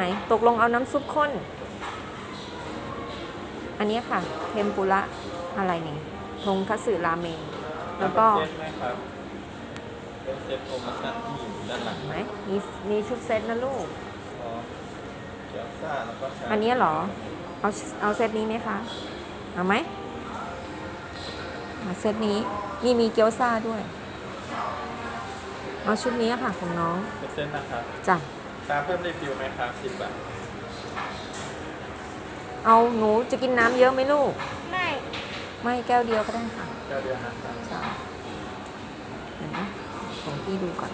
ไหน ตกลงเอาน้ำซุปข้น อันนี้ค่ะ เทมปุระอะไรนี่ทงคัตสึราเมง แล้วก็เป็นเซตไหมครับเป็นเซตโปรโมชั่นที่อยู่ด้านหลังเห็นไหมมีมีชุดเซตนะลูกพอเกี๊ยวซ่าแล้วก็ชาอันนี้เหรอ เอาเอาเซตนี้ไหมคะ เอาไหมเอาเซตนี้นี่มีเกี๊ยวซ่าด้วย เอาชุดนี้ค่ะของน้อง เป็นเซตนะครับจ้ะ ตามเพิ่มรีฟิลไหมครับสิบบาทเอาหนูจะกินน้ำเยอะไหมลูก ไม่ไม่แก้วเดียวก็ได้ค่ะเจ้าเดียวนะครับจ้ะเดี๋ยวนะของพี่ดูก่อน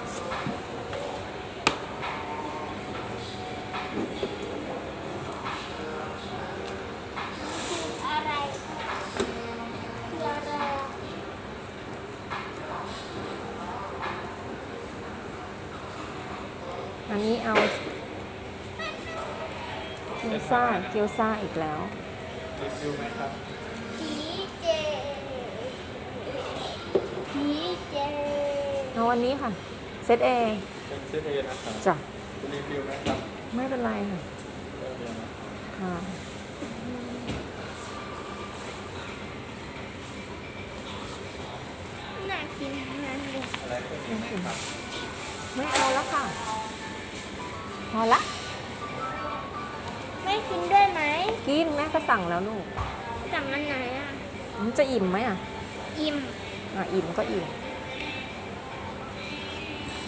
คืออะไรคืออะไร อันนี้เอาเกี๊ยวซ่าเกี๊ยวซ่าอีกแล้วรีฟิลไหมครับผีเจผีเจเอาอันนี้ค่ะ เซตเอเป็นเซตเอนะครับจ้ะรีฟิลไหมครับไม่เป็นไรค่ะเจ้าเดียวนะค่ะน่ากินทั้งนั้นเลยอะไรเพิ่มอีกไหมครับไม่เอาแล้วค่ะ พอละไม่กินด้วยไหมกินแม่ก็สั่งแล้วลูกสั่งอันไหนอะมันจะอิ่มไหมอะ อิ่มอะอิ่มก็อิ่ม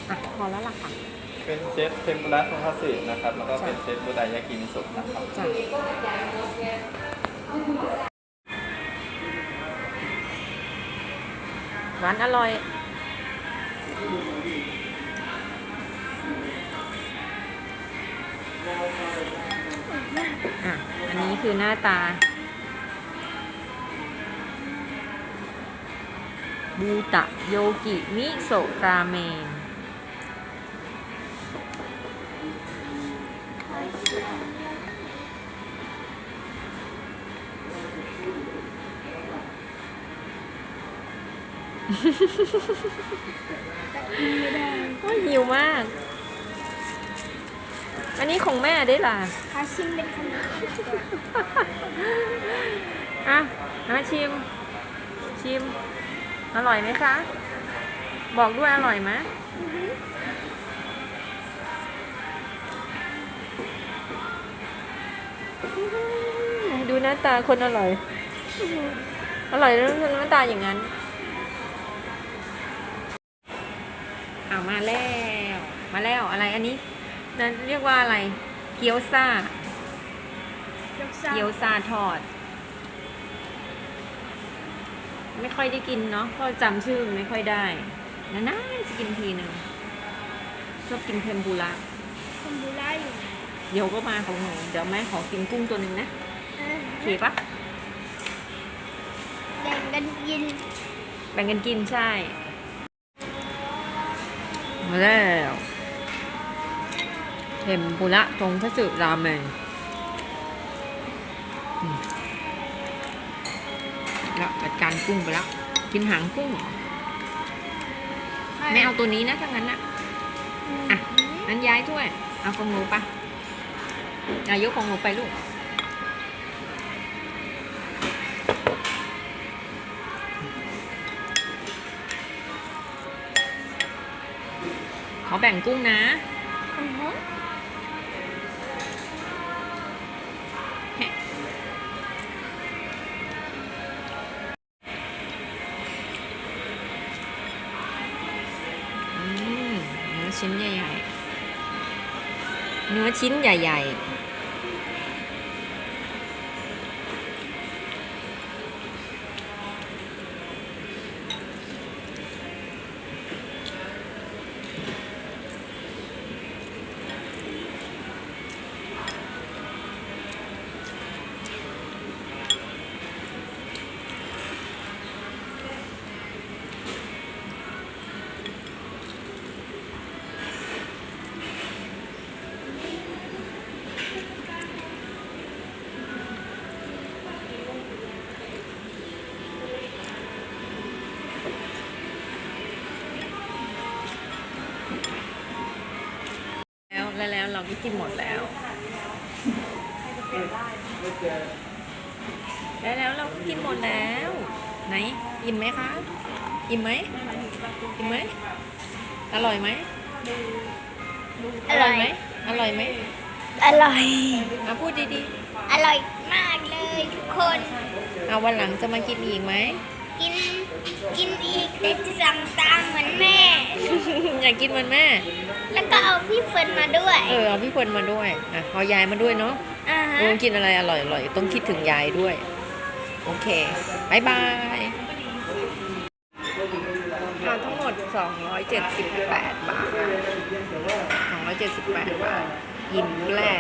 อะพอแล้วล่ะค่ะ เป็นเซตเทมปุระทงคัตสึนะครับ แล้วก็เป็นเซตบูดายากิมิสุนะครับจ้ะ หวานอร่อย อะอันนี้คือหน้าตา บูตะโยกิมิโซะราเมนโอ้ยหิวมาก อันนี้ของแม่ได้ล่ะขอชิมเป็นขนมอะมาชิม ชิม อร่อยไหมคะ บอกด้วยอร่อยไหมดูหน้าตาคนอร่อย อร่อยแล้วหน้าตาอย่างนั้นเอามาแล้ว มาแล้วอะไรอันนี้ นั่นเรียกว่าอะไร เกี๊ยวซ่าเกี๊ยวซาทอด ไม่ค่อยได้กินเนาะเพราะจำชื่อไม่ค่อยได้นานๆจะกินทีหนึ่งชอบกินเทมปุระคอมบูราอยู่เดี๋ยวก็มาของหนูเดี๋ยวแม่ขอกินกุ้งตัวหนึ่งนะเออโอเคปะแบ่งกันกินแบ่งกันกินใช่ มาแล้วเทมปุระทงคัตสึราเมงอืมแล้วจัดการกุ้งไปแล้ว กินหางกุ้งไม่เอาตัวนี้นะถ้างั้นอะอะนั้นย้ายถ้วย เอาของหนูปะนายกของหนูไปลูกขอแบ่งกุ้งนะ ชิ้นใหญ่ๆ เนื้อชิ้นใหญ่ ๆ เราก็กินหมดแล้ว ได้แล้วเรากินหมดแล้ว ไหนอิ่มไหมคะ อิ่มไหมอิ่มไหมอร่อยไหมอร่อยไหมอร่อยไหมอร่อยเอาพูดดีอร่อยมากเลยทุกคนๆเอาวันหลังจะมากินอีกไหม กิน กินอีกแต่จะสั่งตามเหมือนแม่ อยากกินเหมันแม่แล้วก็เอาพี่เฟิร์นมาด้วยเออเอาพี่พลมาด้วยอะเอายายมาด้วยเนาะอ่าฮะลุงกินอะไรอร่อยๆต้องคิดถึงยายด้วย โอเคบายบายเอาทั้งหมด 278 บาท 278 บาทอิ่มแปร่